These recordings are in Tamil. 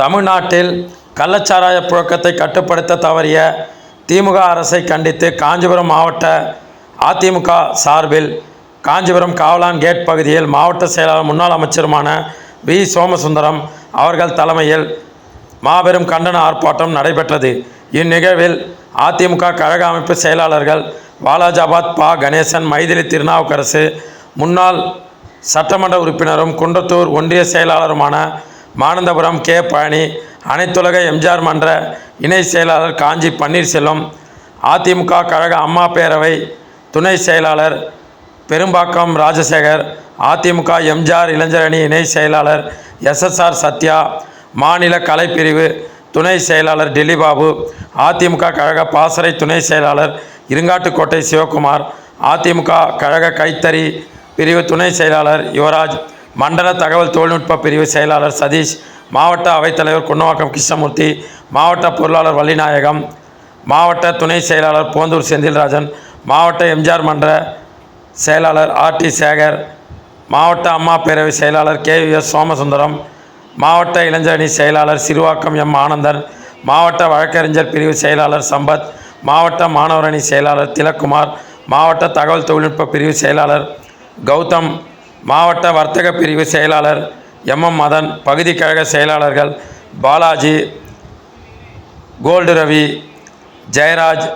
தமிழ்நாட்டில் கள்ளச்சாராய புழக்கத்தை கட்டுப்படுத்த தவறிய திமுக அரசை கண்டித்து காஞ்சிபுரம் மாவட்ட அதிமுக சார்பில் காஞ்சிபுரம் காவலான் கேட் பகுதியில் மாவட்ட செயலாளர் முன்னாள் அமைச்சருமான வி. சோமசுந்தரம் அவர்கள் தலைமையில் மாபெரும் கண்டன ஆர்ப்பாட்டம் நடைபெற்றது. இந்நிகழ்வில் அதிமுக கழக அமைப்பு செயலாளர்கள் வாலாஜாபாத் பா. கணேசன் மைதிலி திருநாவுக்கரசு முன்னாள் சட்டமன்ற உறுப்பினரும் குன்றத்தூர் ஒன்றிய செயலாளருமான மானந்தபுரம் கே பழனி அனைத்துலக எம்ஜிஆர் மன்ற இணை செயலாளர் காஞ்சி பன்னீர்செல்வம் அதிமுக கழக அம்மா பேரவை துணை செயலாளர் பெரும்பாக்கம் ராஜசேகர் அதிமுக எம்ஜிஆர் இளைஞரணி இணை செயலாளர் எஸ்எஸ்ஆர் சத்யா மாநில கலைப்பிரிவு துணை செயலாளர் டெல்லிபாபு அதிமுக கழக பாசறை துணை செயலாளர் இருங்காட்டுக்கோட்டை சிவகுமார் அதிமுக கழக கைத்தறி பிரிவு துணை செயலாளர் யுவராஜ் மண்டல தகவல் தொழில்நுட்ப பிரிவு செயலாளர் சதீஷ் மாவட்ட அவைத்தலைவர் குன்னவாக்கம் கிருஷ்ணமூர்த்தி மாவட்ட பொருளாளர் வள்ளிநாயகம் மாவட்ட துணை செயலாளர் போந்தூர் செந்தில்ராஜன் மாவட்ட எம்ஜிஆர் மன்ற செயலாளர் ஆர் டி சேகர் மாவட்ட அம்மா பேரவை செயலாளர் கே எஸ் சோமசுந்தரம் மாவட்ட இளைஞரணி செயலாளர் சிறுவாக்கம் எம் ஆனந்தன் மாவட்ட வழக்கறிஞர் பிரிவு செயலாளர் சம்பத் மாவட்ட மாணவரணி செயலாளர் திலக்குமார் மாவட்ட தகவல் தொழில்நுட்ப பிரிவு செயலாளர் கௌதம் மாவட்ட வர்த்தக பிரிவு செயலாளர் எம் எம் மதன் பகுதி கழக செயலாளர்கள் Balaji gold Ravi Jayaraj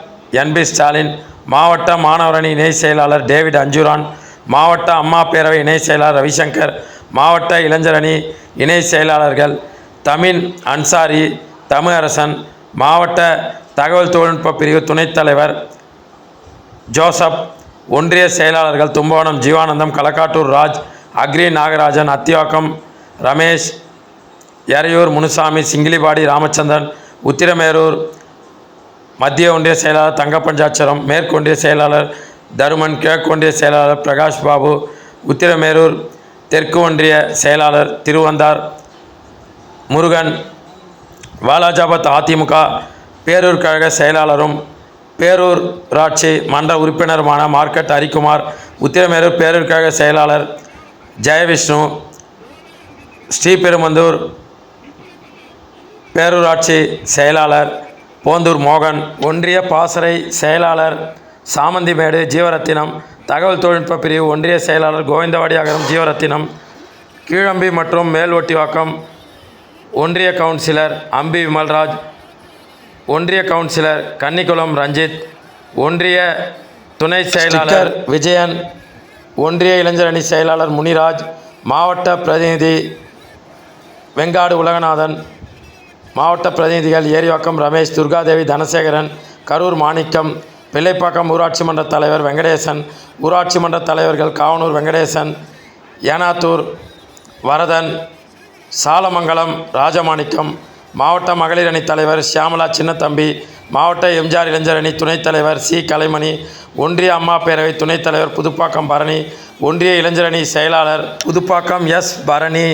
NP Stalin மாவட்ட மாணவரணி இணை செயலாளர் டேவிட் அஞ்சுரான் மாவட்ட அம்மா பேரவை இணை செயலாளர் ரவிசங்கர் மாவட்ட இளைஞரணி இணை செயலாளர்கள் தமின் அன்சாரி தமிழரசன் மாவட்ட தகவல் தொழில்நுட்ப பிரிவு துணைத் தலைவர் ஜோசப் ஒன்றிய செயலாளர்கள் தும்பவனம் ஜீவானந்தம் களக்காட்டூர் ராஜ் அக்ரி நாகராஜன் அத்தியாக்கம் ரமேஷ் எறையூர் முனுசாமி சிங்கிலிபாடி ராமச்சந்திரன் உத்திரமேரூர் மத்திய ஒன்றிய செயலாளர் தங்கப்பஞ்சாட்சரம் மேற்கு ஒன்றிய செயலாளர் தருமன் கிழக்கு ஒன்றிய செயலாளர் பிரகாஷ் பாபு உத்திரமேரூர் தெற்கு ஒன்றிய செயலாளர் திருவந்தார் முருகன் வாலாஜாபாத் அதிமுக பேரூர் கழக செயலாளரும் பேரூர் ராட்சி மன்ற உறுப்பினருமான மார்க்கெட் ஹரிக்குமார் உத்திரமேரூர் பேரூர் கழக செயலாளர் ஜெயவிஷ்ணு ஸ்ரீபெருமந்தூர் பேரூராட்சி செயலாளர் போந்தூர் மோகன் ஒன்றிய பாசறை செயலாளர் சாமந்திமேடு ஜீவரத்தினம் தகவல் தொழில்நுட்ப பிரிவு ஒன்றிய செயலாளர் கோவிந்தவாடி அகரம் ஜீவரத்தினம் கீழம்பி மற்றும் மேல்வட்டிவாக்கம் ஒன்றிய கவுன்சிலர் அம்பி விமல்ராஜ் ஒன்றிய கவுன்சிலர் கன்னிக்குளம் ரஞ்சித் ஒன்றிய துணை செயலாளர் விஜயன் ஒன்றிய இளைஞரணி செயலாளர் முனிராஜ் மாவட்ட பிரதிநிதி வெங்காடு உலகநாதன் மாவட்ட பிரதிநிதிகள் ஏரிவாக்கம் ரமேஷ் துர்காதேவி தனசேகரன் கரூர் மாணிக்கம் பிள்ளைப்பாக்கம் ஊராட்சி மன்ற தலைவர் வெங்கடேசன் ஊராட்சி மன்ற தலைவர்கள் காவனூர் வெங்கடேசன் ஏனாத்தூர் வரதன் சாலமங்கலம் ராஜமாணிக்கம் மாவட்ட மகளிர் அணி தலைவர் சியாமலா சின்னத்தம்பி மாவட்ட எம்ஜிஆர் இளைஞர் அணி துணைத் தலைவர் சி. கலைமணி ஒன்றிய அம்மா பேரவை துணைத் தலைவர் புதுப்பாக்கம் பரணி ஒன்றிய இளைஞர் அணி செயலாளர் புதுப்பாக்கம் எஸ். பரணி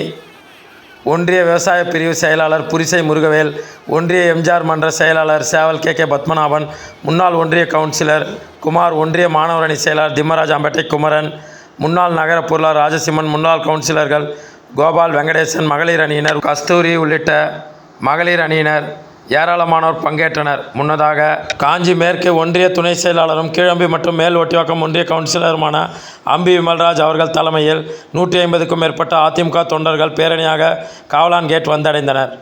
ஒன்றிய விவசாய பிரிவு செயலாளர் புரிசை முருகவேல் ஒன்றிய எம்ஜிஆர் மன்ற செயலாளர் சேவல் கே. கே. பத்மநாபன் முன்னாள் ஒன்றிய கவுன்சிலர் குமார் ஒன்றிய மாணவரணி செயலாளர் திம்மராஜ் அம்பேட்டை குமரன் முன்னாள் நகர பொருளாளர் ராஜசிம்மன் முன்னாள் கவுன்சிலர்கள் கோபால் வெங்கடேசன் மகளிர் அணியினர் கஸ்தூரி உள்ளிட்ட மகளிர் அணியினர் ஏராளமானோர் பங்கேற்றனர். முன்னதாக காஞ்சி மேற்கு ஒன்றிய துணை செயலாளரும் கீழம்பி மற்றும் மேல் ஒட்டிவாக்கம் ஒன்றிய கவுன்சிலருமான அம்பி விமல்ராஜ் அவர்கள் தலைமையில் நூற்றி ஐம்பதுக்கும் மேற்பட்ட அதிமுக தொண்டர்கள் பேரணியாக காவலான் கேட் வந்தடைந்தனர்.